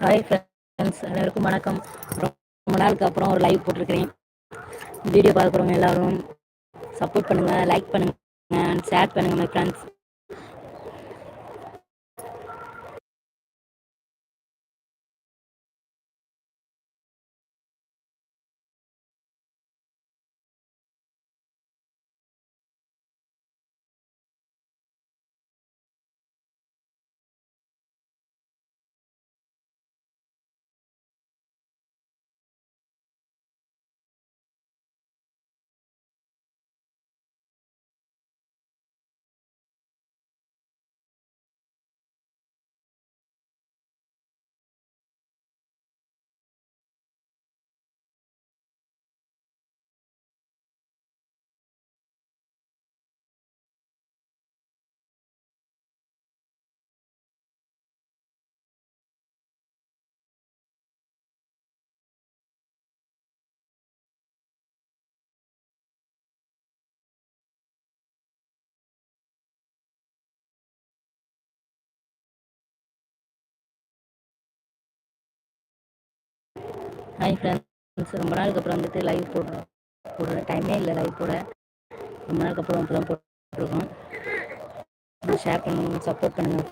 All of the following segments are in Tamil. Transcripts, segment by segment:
ஹாய் ஃப்ரெண்ட்ஸ் அனைவருக்கும் வணக்கம். ரொம்ப நாளுக்கு அப்புறம் ஒரு லைவ் போட்டிருக்கிறேன். வீடியோ பார்க்குறவங்க எல்லாரும் சப்போர்ட் பண்ணுங்கள் லைக் பண்ணுங்கள் ஷேர் பண்ணுங்கள் மை ஃப்ரெண்ட்ஸ் ஹாய் ஃப்ரெண்ட்ஸ் ரொம்ப நாளுக்கு அப்புறம் வந்துட்டு லைவ் போடுறோம் போடுற டைமே இல்லை லைவ் போட. ரொம்ப நாளுக்கு அப்புறம் இப்போ தான் போட்டுருக்கோம் ஷேர் பண்ணுங்க சப்போர்ட் பண்ணுங்க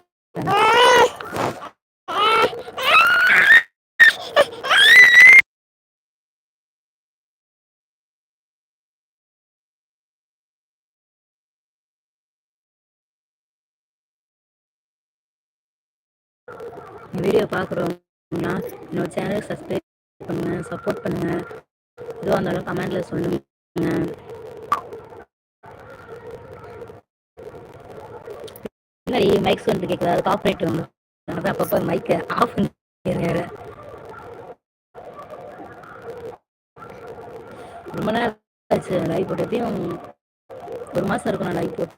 வீடியோ பார்க்குறவங்கன்னா என்னோட சேனல் சப்ஸ்கிரைப் பண்ணுங்கள் சப்போர்ட் பண்ணுங்கள் எதுவாக இருந்தாலும் கமெண்டில் சொல்லுங்க. முன்னாடி மைக் சொல்லிட்டு கேட்குது அது காப்பரேட் வந்து அப்பப்போ மைக்கை ஆஃப் பண்ணிடுங்க ரொம்ப நேரம் ஆச்சு லைவ் போட்டதையும் ஒரு மாதம் இருக்கும் நான் லைவ் போட்டு.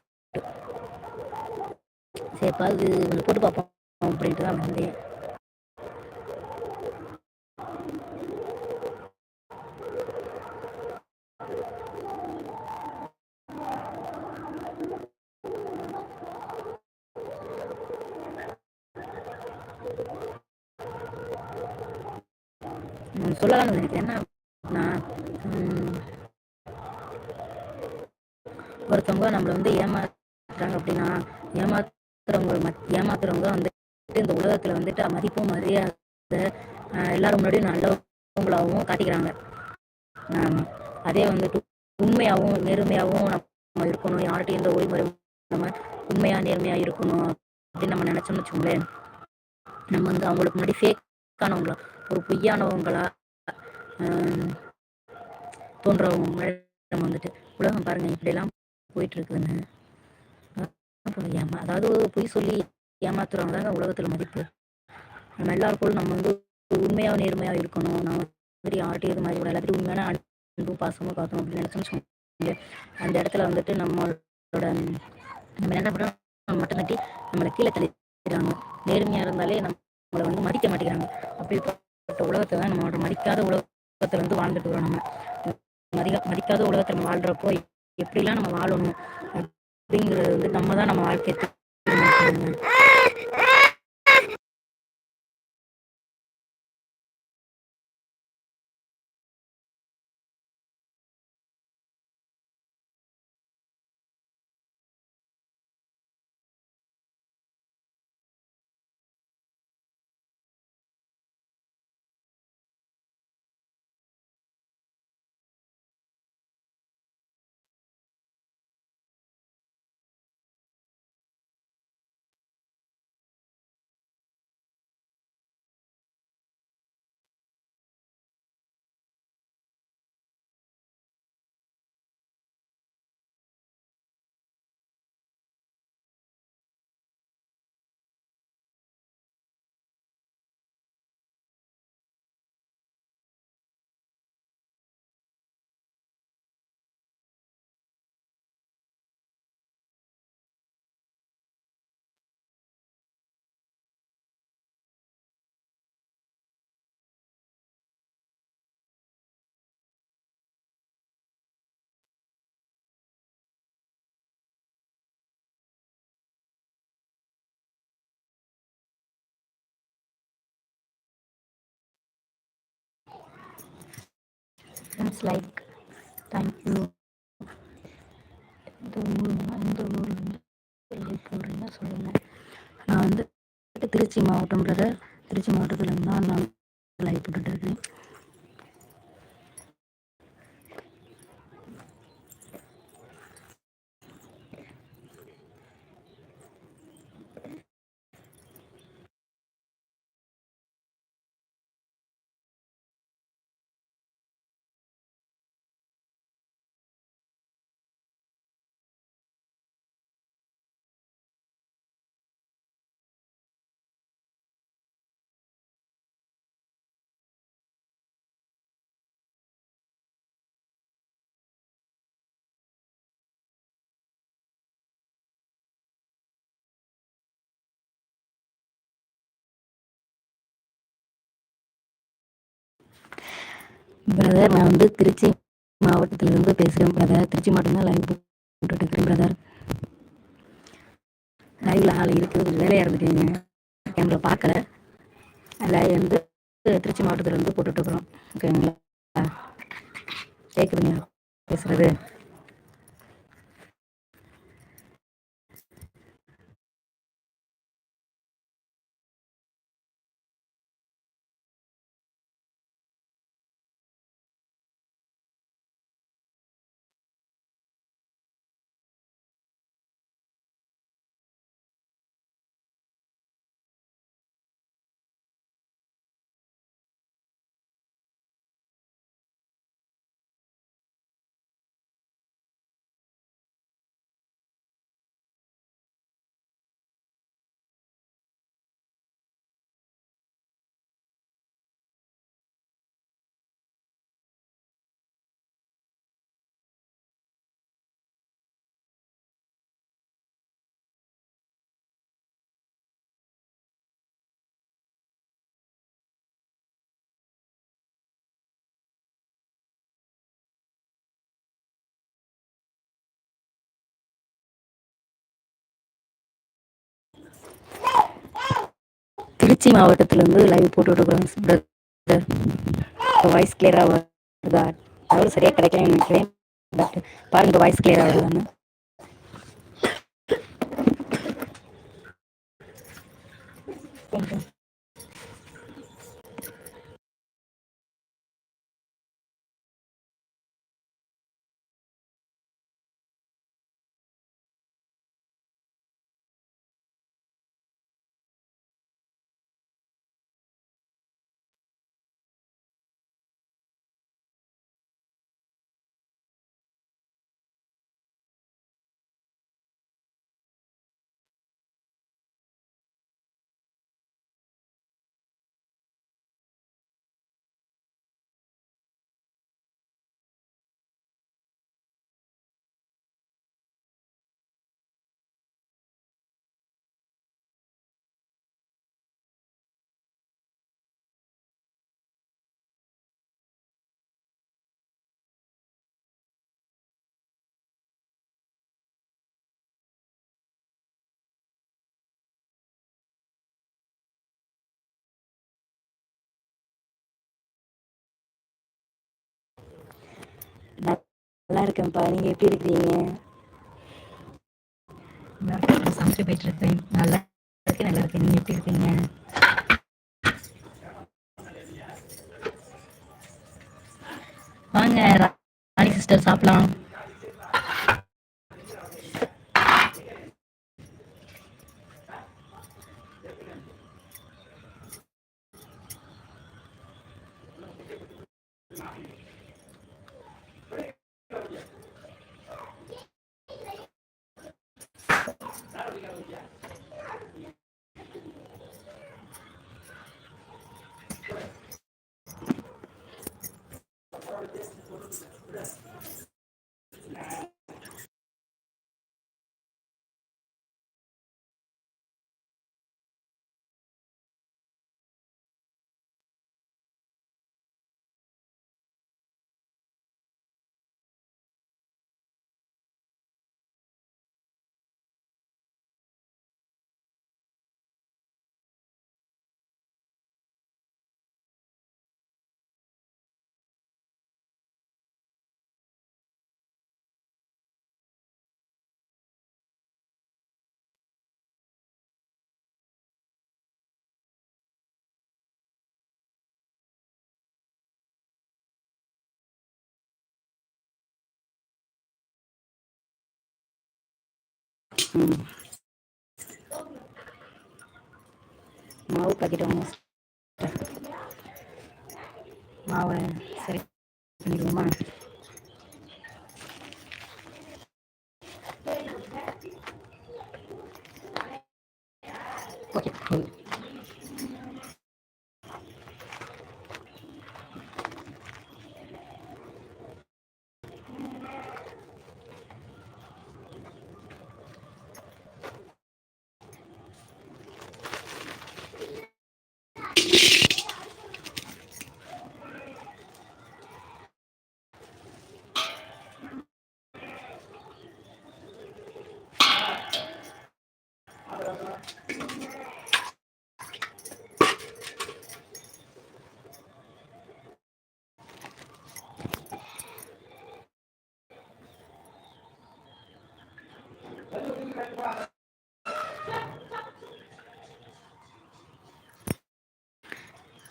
சரி பாது போட்டு பார்ப்போம் அப்படின்ட்டு தான் வந்தேன் ம், சொல்லலாம்னு நினைக்கிறேன். என்ன அப்படின்னா, ஒருத்தவங்க நம்மளை வந்து ஏமாத்துறாங்க அப்படின்னா ஏமாத்துறவங்க மத்- ஏமாத்துறவங்க வந்துட்டு இந்த உலகத்துல வந்துட்டு மதிப்பும் மரியாதை எல்லாரும் முன்னாடியும் நல்லவங்களாகவும் காட்டிக்கிறாங்க. அதே வந்துட்டு உண்மையாகவும் நேர்மையாகவும் நம்ம இருக்கணும். யார்கிட்டயும் எந்த ஒளிமுறை நம்ம உண்மையா நேர்மையா இருக்கணும் அப்படின்னு நம்ம நினைச்சோம்னு வச்சுக்கோங்களேன். நம்ம வந்து அவங்களுக்கு முன்னாடி ஃபேக்கானவங்களா ஒரு பொய்யானவங்களா தோன்றவங்க மழை நம்ம வந்துட்டு உலகம் பாருங்க இப்படியெல்லாம் போயிட்டு இருக்குதுன்னு ஏமா அதாவது பொய் சொல்லி ஏமாத்துறவங்க தாங்க உலகத்துல மதிப்பு. நம்ம எல்லாருக்கும் நம்ம வந்து உண்மையாக நேர்மையா இருக்கணும். நான் மாதிரி ஆட்டி இது மாதிரி கூட எல்லாத்தையும் உண்மையான அன்பும் பாசமும் பார்க்கணும் அப்படின்னு நினைச்சோம்னு அந்த இடத்துல வந்துட்டு நம்மளோட நம்ம என்ன பண்ணுறோம் மட்டும் தட்டி நம்மளை கீழே தள்ளிடுறாங்க. நேர்மையா இருந்தாலே நம்மளை வந்து மதிக்க மாட்டேங்கிறாங்க. அப்படிப்பட்ட உலகத்தை தான் நம்மளோட மதிக்காத உலகத்தை வந்து வாழ்ந்துட்டு வரோம் நம்ம. மதிக்க மதிக்காத உலகத்தை நம்ம வாழ்றப்போ எப்படிலாம் நம்ம வாழணும் அப்படிங்கிறது வந்து நம்ம தான் நம்ம வாழ்க்கையை ப்ளீஸ் லைக் தேங்க்யூ இந்த ஊர் எந்த ஊர்லேருந்து லைக் சொல்லுங்கள் நான் வந்து திருச்சி மாவட்டம் பிரதர் திருச்சி மாவட்டத்தில் தான் நான் லைவ் போட்டுட்டு பிரதர் நான் வந்து திருச்சி மாவட்டத்திலிருந்து பேசுகிறேன் பிரதர் திருச்சி மாவட்டம் லைவ் போட்டுட்டு இருக்கிறேன் பிரதர் லைவில் ஆள் இருக்குது கொஞ்சம் வேலையாக இருந்துட்டீங்க? கேமரா பார்க்கல. லைவ் வந்து திருச்சி போட்டுட்டு போட்டுட்ருக்குறோம் ஓகேங்களா கேட்குதுங்க பேசுகிறது திருச்சி மாவட்டத்திலேருந்து லைவ் போட்டுட்ருக்குறோம் பிரதர் வாய்ஸ் கிளியராக வருதா? டவர் சரியாக கிடைக்கல நினைக்கிறேன். பட் பாருங்கள் வாய்ஸ் கிளியராக வருதான்னு கொஞ்சம் நல்லா இருக்கேன்ப்பா நீங்கள் எப்படி இருக்கிறீங்க? சமைச்சு போயிட்டு இருக்கேன். நல்லா இருக்கேன் நல்லா இருக்கேன் நீங்கள் எப்படி இருக்கீங்க? வாங்க ராணி சிஸ்டர் சாப்பிடலாம். மாவு பாக்கெட் வாங்குவோம் மாவை சரி பண்ணிடுவோமா? ஓகே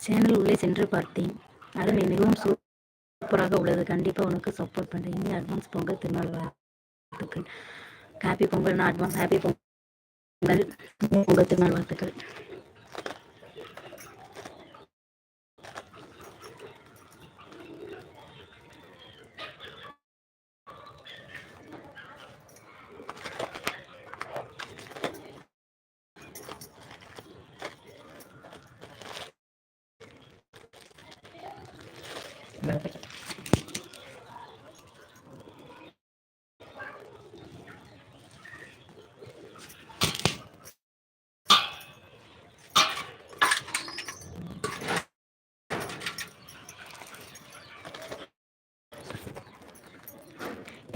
சேனல் உள்ளே சென்று பார்த்தேன். அருமை மிகவும் சூப்பராக உள்ளது. கண்டிப்பாக உனக்கு சப்போர்ட் பண்ணுறேன் இனி அட்வான்ஸ் பொங்கல் திருநாள் வாழ்த்துக்கள். ஹாப்பி பொங்கல்னா அட்வான்ஸ் ஹாப்பி பொங்கல் பொங்கல் திருநாள் வாழ்த்துக்கள்.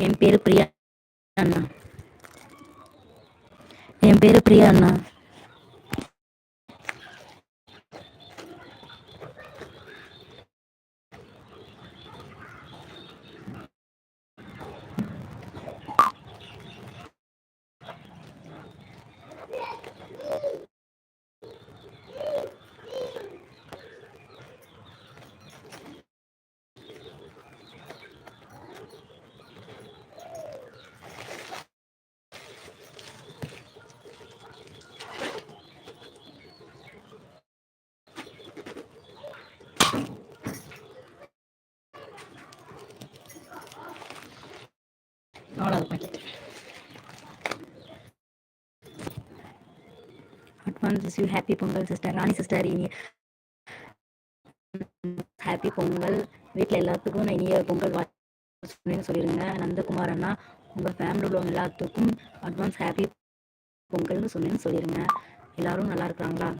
என் பேரு பிரியா அண்ணா என் பேரு பிரியா அண்ணா நாலாவது packet advance receive happy Pongal sister Rani sister இனி ஹாப்பி பொங்கல் வீட்டில் எல்லாத்துக்கும் நான் இனிய பொங்கல் வாழ்த்துன்னு சொல்லிடுங்க நந்தகுமார் அண்ணா உங்கள் ஃபேமிலியில் உள்ளவங்க எல்லாத்துக்கும் அட்வான்ஸ் ஹாப்பி பொங்கல்னு சொன்னேன்னு சொல்லிடுங்க எல்லாரும் நல்லா இருக்கிறாங்களா?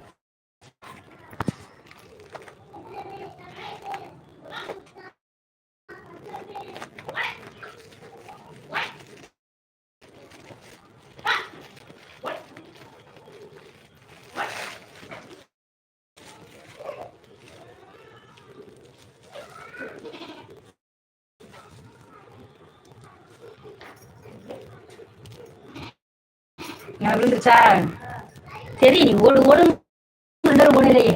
விழுந்துருச்சா? சரி நீ ஓடு ஓடு ஓடலையே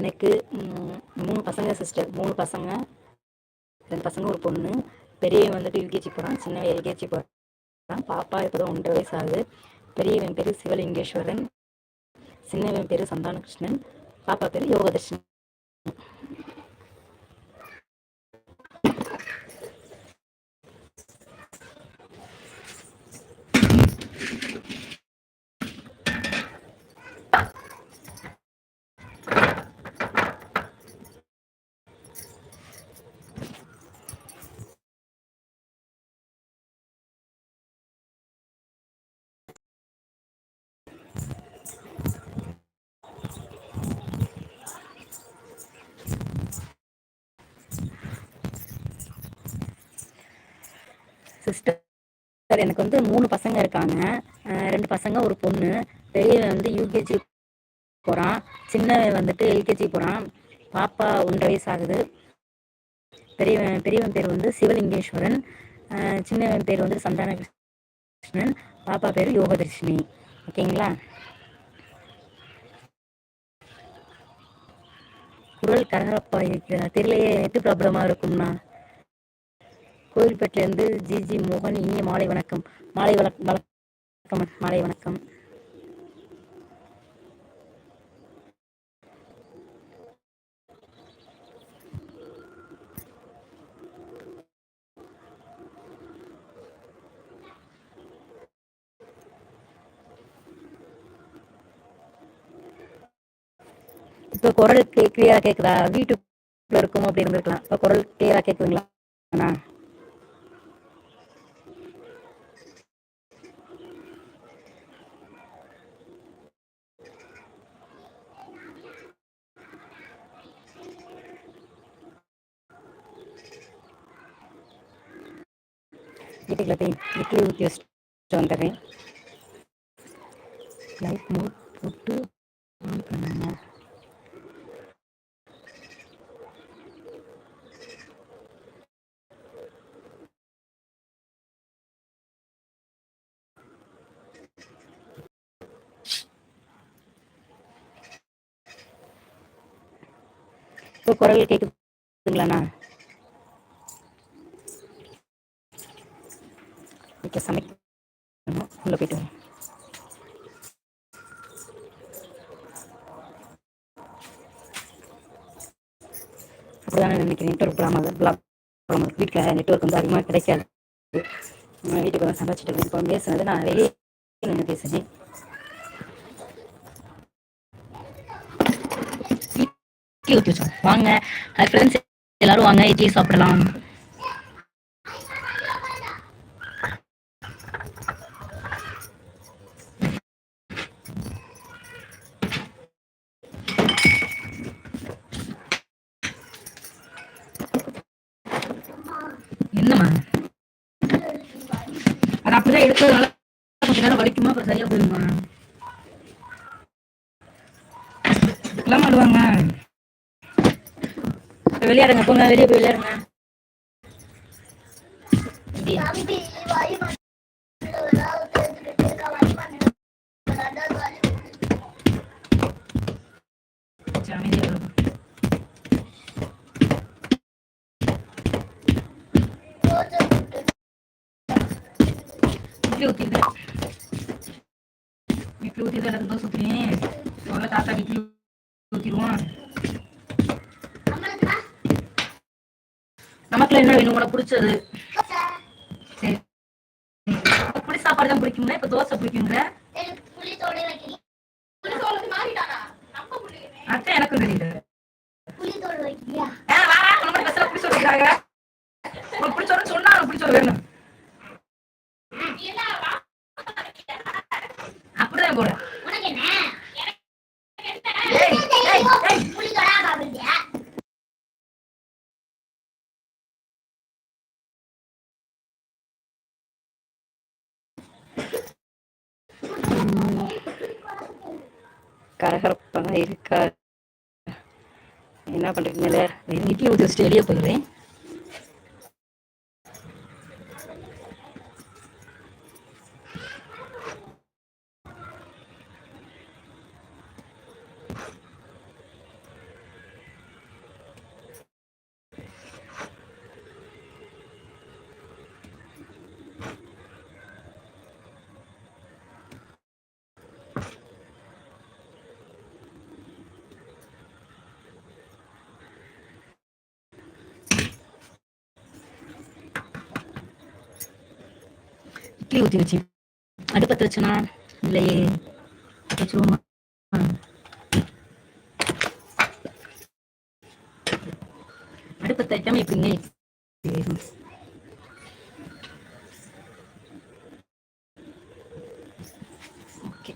எனக்கு மூணு பசங்க சிஸ்டர் மூணு பசங்க. ரெண்டு பசங்க ஒரு பொண்ணு. பெரியவன் வந்துட்டு யூகேஜி போகிறான் சின்னவன் எல்கேஜி போகிறான் பாப்பா இப்போ தான் ஒன்றரை வயசு ஆகுது. பெரியவன் பேர் சிவலிங்கேஸ்வரன். சின்னவன் பேர் சந்தானகிருஷ்ணன். பாப்பா பேர் யோகதர்ஷன். சிஸ்டர் எனக்கு வந்து மூணு பசங்க இருக்காங்க. ரெண்டு பசங்க ஒரு பொண்ணு. பெரியவன் வந்து யூகேஜி போகிறான் சின்னவன் வந்துட்டு எல்கேஜி போகிறான் பாப்பா ஒன்றரை வயசு ஆகுது பெரியவன் பெரியவன் பேர் வந்து சிவலிங்கேஸ்வரன். சின்னவன் பேர் வந்து சந்தான கிருஷ்ணன் பாப்பா பேர் யோகதர்ஷினி. ஓகேங்களா? குரல் கரகரப்பா இருக்கிற தெரியலையே எட்டு ப்ராப்ளமாக இருக்கும்னா? கோயில்பேட்டிலிருந்து ஜி. ஜி. மோகன் இனிய மாலை வணக்கம். மாலை வணக்கம் மாலை வணக்கம். இப்போ குரல் கிளியராக கேக்குதா? வீட்டுக்குள்ளே இருக்கும் அப்படி இருந்திருக்கலாம். இப்போ குரல் கிளியரா கேக்குதுங்களா? அண்ணா வீட்டுக்குள்ள இட்லி ஊற்றி வச்சுட்டு வந்துடுறேன். லைட் மூட் போட்டு ஆன் பண்ணுங்க. குரல் கேட்குதுங்களாண்ணா இப்போ சமைக்கணும் உள்ளே போயிட்டு வரேன் அப்படிதான் நினைக்கிறேன் நெட்ஒர்க் ப்ராப்ளம் ப்ராப்ளம் வீட்டில் நெட்ஒர்க் வந்து அதிகமாக கிடைக்காது. வீட்டுக்கு வந்து சமைச்சிட்டு இப்போ பேசுனது நான் வெளியே நின்று பேசுனேன் வாங்க. ஃப்ரெண்ட்ஸ் எல்லாரும் வாங்க. இட்லி சாப்பிடலாம். அது அப்படிதான் எடுக்கிறதுனால கொஞ்ச நேரம் வலிக்குமா? அப்புறம் சரியா போயிருமா? எல்லாம் ஆடுவாங்க விளையாடுங்க போங்க வெளியே போய் விளையாடுங்க. என்ன வேணும் உனக்கு பிடிச்சது. சரி. புளி சாப்பாடு தான் பிடிக்குங்களா இப்ப தோசை பிடிக்குங்களா அத்தை எனக்கும் தெரியல ஆ, வா, வா, உனக்கு bus ல புளி சோறு கரகரப்பாக இருக்கா என்ன பண்றீங்க இட்லி ஊற்றி வச்சுட்டு வெளியே போயிடுறேன் இட்லி ஊற்றி வச்சு. அடுப்பத்து வச்சோன்னா இல்லையே. வச்சுருவோமா அடுப்பத்தை வைக்காம எப்படிங்க ஓகே.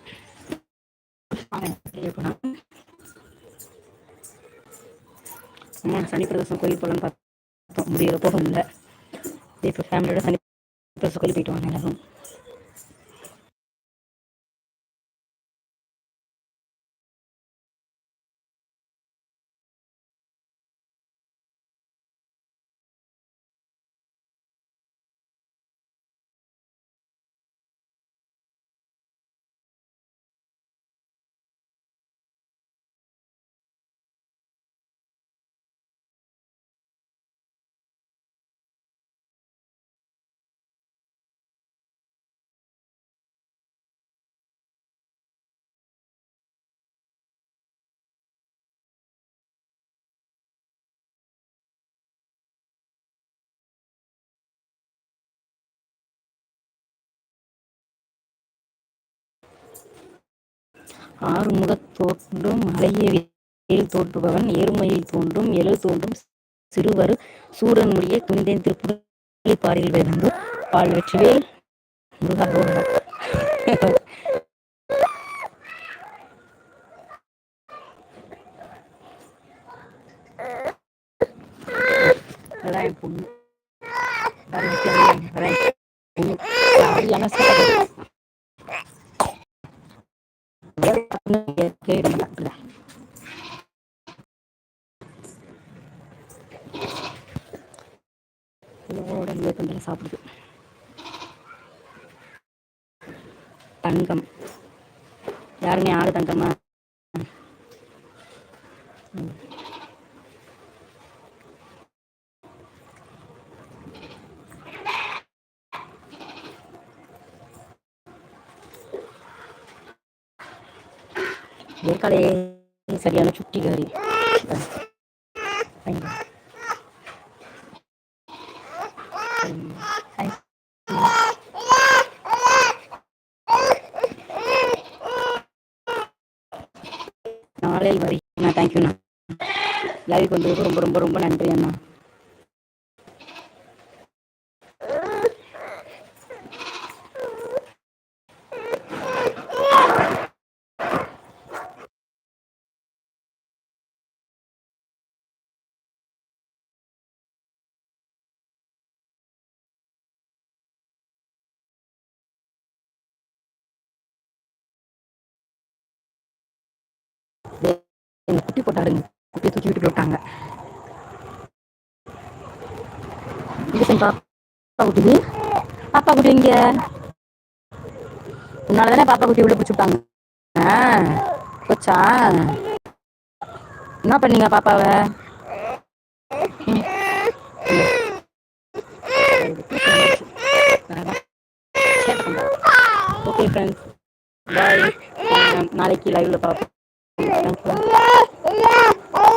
அம்மா சனி பிரதேசம் கோயில் போகலான்னு பார்த்தோம். முடியல போக முடியல. இப்போ ஃபேமிலியோட சனி திருப்பரசு கோயில் போயிட்டு வாங்க எல்லாரும் ஆறுமுகத் தோன்றும் மலையவேல் தோற்றுபவன் ஏறுமையில் தோன்றும் எழு தோன்றும் சிறுவரு சூரனுடைய மொழியை துணிந்தேன் திருப்புகழி பாரில் விழுந்து பால் வெற்றிவேல் முருகா முருகா. அதான் என் பொண்ணு. அதான் என் பொண்ணு. சாப்பிடுது தங்கம் யாருமே ஆடு தங்கமா हे सगळ्यांना सुट्टी घरी எங்க குட்டி போட்டாருங்க குட்டி தூக்கி விட்டு விட்டாங்க. பாப்பா குட்டி. பாப்பா குட்டி இங்க உன்னால தானே பாப்பா குட்டி உள்ள பிடிச்சி விட்டாங்க. போச்சா? என்ன பண்ணீங்க பாப்பாவை? ஓகே ஃப்ரெண்ட்ஸ் பாய் நாளைக்கு லைவ்ல பார்ப்போம் 哎呀，哎呀，哎！